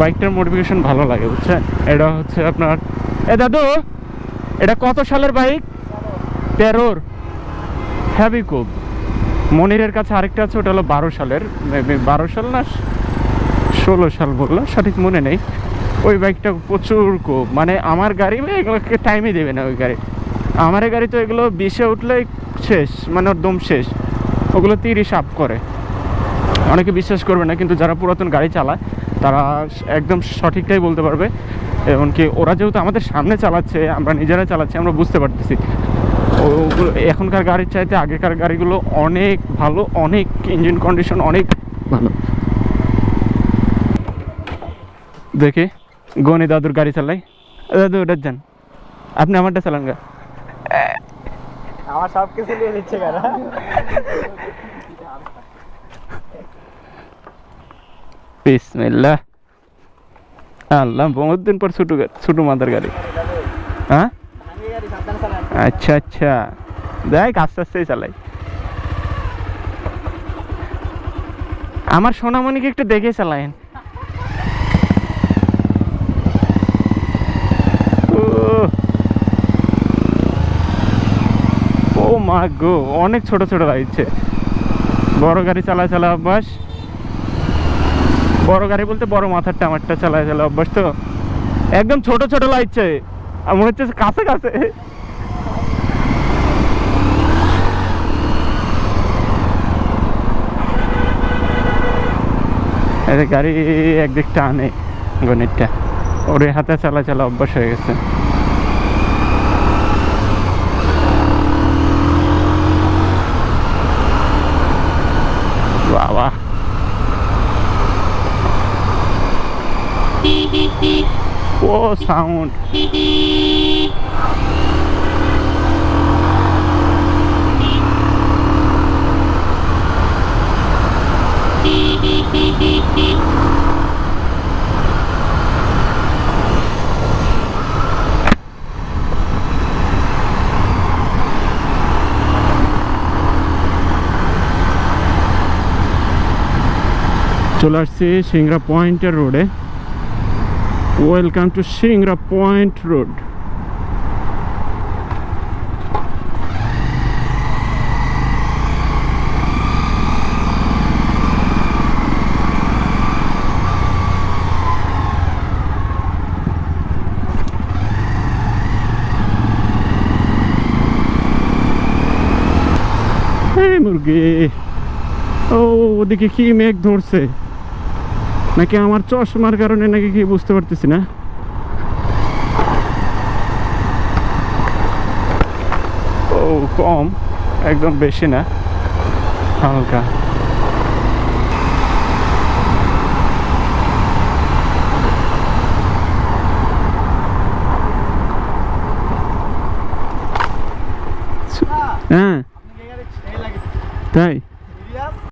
বাইকটার মডিফিকেশন ভালো লাগে, বুঝছেন? এটা হচ্ছে আপনার, এ দাদু, এটা কত সালের বাইক? তেরোর। হ্যাভি খুব মনিরের কাছে আরেকটা আছে, ওটা হলো বারো সালের বারো সাল না, ষোলো সাল বলল, সঠিক মনে নেই। ওই বাইকটা প্রচুর কোপ মানে আমার গাড়ি এগুলোকে টাইমই দেবে না ওই গাড়ি। আমার গাড়ি তো এগুলো বিশে উঠলেই শেষ মানে ওর দম শেষ। ওগুলো তিরিশ আপ করে। অনেকে বিশ্বাস করবে না, কিন্তু যারা পুরাতন গাড়ি চালায় তারা একদম সঠিকটাই বলতে পারবে। এমনকি ওরা যেহেতু আমাদের সামনে চালাচ্ছে, আমরা নিজেরা চালাচ্ছি, আমরা বুঝতে পারতেছি। ওগুলো এখনকার গাড়ির চাইতে আগেকার গাড়িগুলো অনেক ভালো, অনেক ইঞ্জিন কন্ডিশন অনেক ভালো। দেখি, গনি দাদুর গাড়ি চালাই। দাদু ওটার যান আপনি আমারটা চালান গা। আমার সব কিছু নিয়ে নিচ্ছে কেন বিসমিল্লাহ। আল্লাহ, বহুত দিন পর ছোটো ছোটো মাদার গাড়ি। হ্যাঁ? গাড়ি আচ্ছা আচ্ছা। দেখ, আস্তে আস্তেই চালাই। আমার সোনামণিকে একটু দেখে চালায়েন। ও মা গো, অনেক ছোট ছোট লাগছে বড় গাড়ি চালা চালা অভ্যাস। বড় গাড়ি বলতে বড় মাথার টামারটা চালায় চালা অভ্যাস তো একদম ছোট ছোট লাগছে। মনে হচ্ছে কাছে কাছে। এদের গাড়ি একদিক টানে গণিতটা। ওরে হাতে চালা চালা অভ্যাস হয়ে গেছে। বাবা। ও সাউন্ড। চলে আসছি সিংড়া পয়েন্টের রোডে। welcome to Singra Point Road hey, मुर्गी ओ देखिए की मेघ धोर से নাকি আমার চশমার কারণে নাকি কি বুঝতে পারতেছি না? ও কম একদম বেশি না। হালকা। হ্যাঁ। তাই?